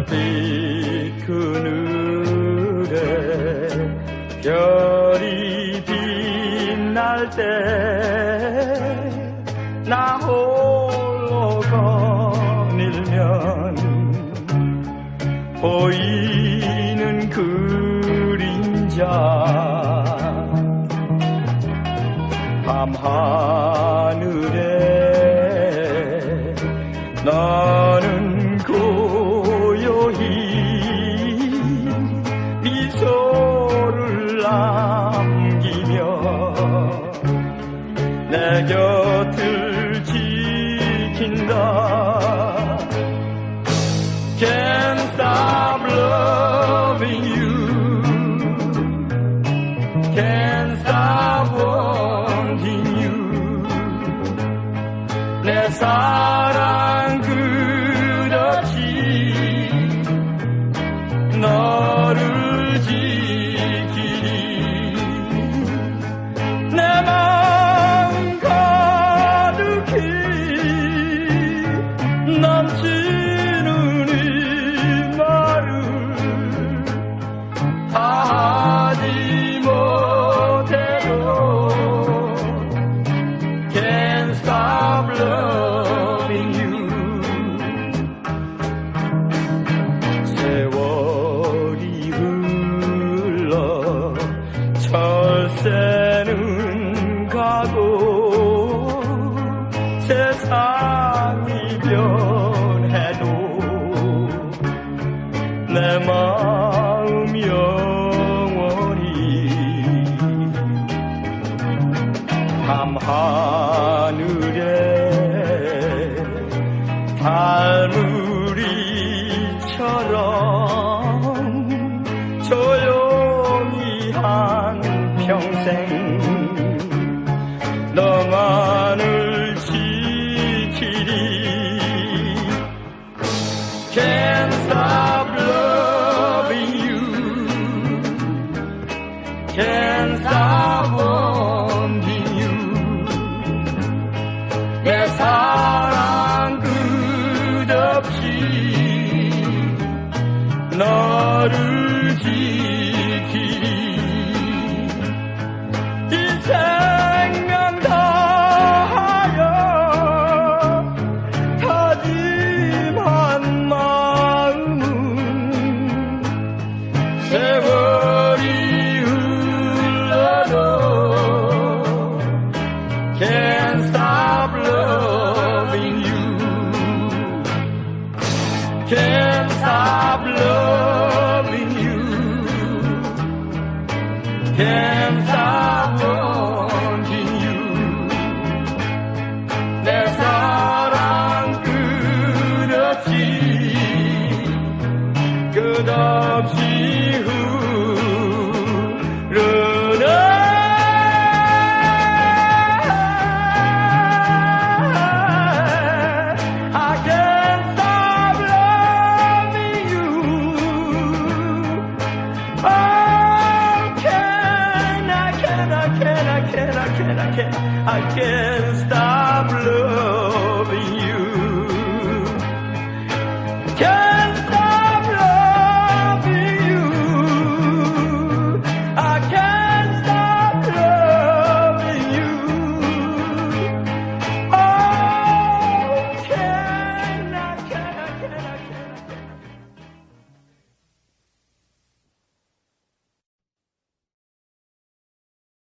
달빛 그늘에 별이 빛날 때 나 홀로 거닐면 보이는 그림자 밤하 내 곁을 지킨다 Can't stop loving you Can't stop wanting you 내 사랑 끝없이 너를 지 하지 못해도 Can't stop loving you 세월이 흘러 철새 밤하늘에 달무리처럼 사랑 끝없이 너를 Can't stop loving you Can't stop wanting you 내 사랑 끝없이 끝없이 흐르 I can't, I can't stop.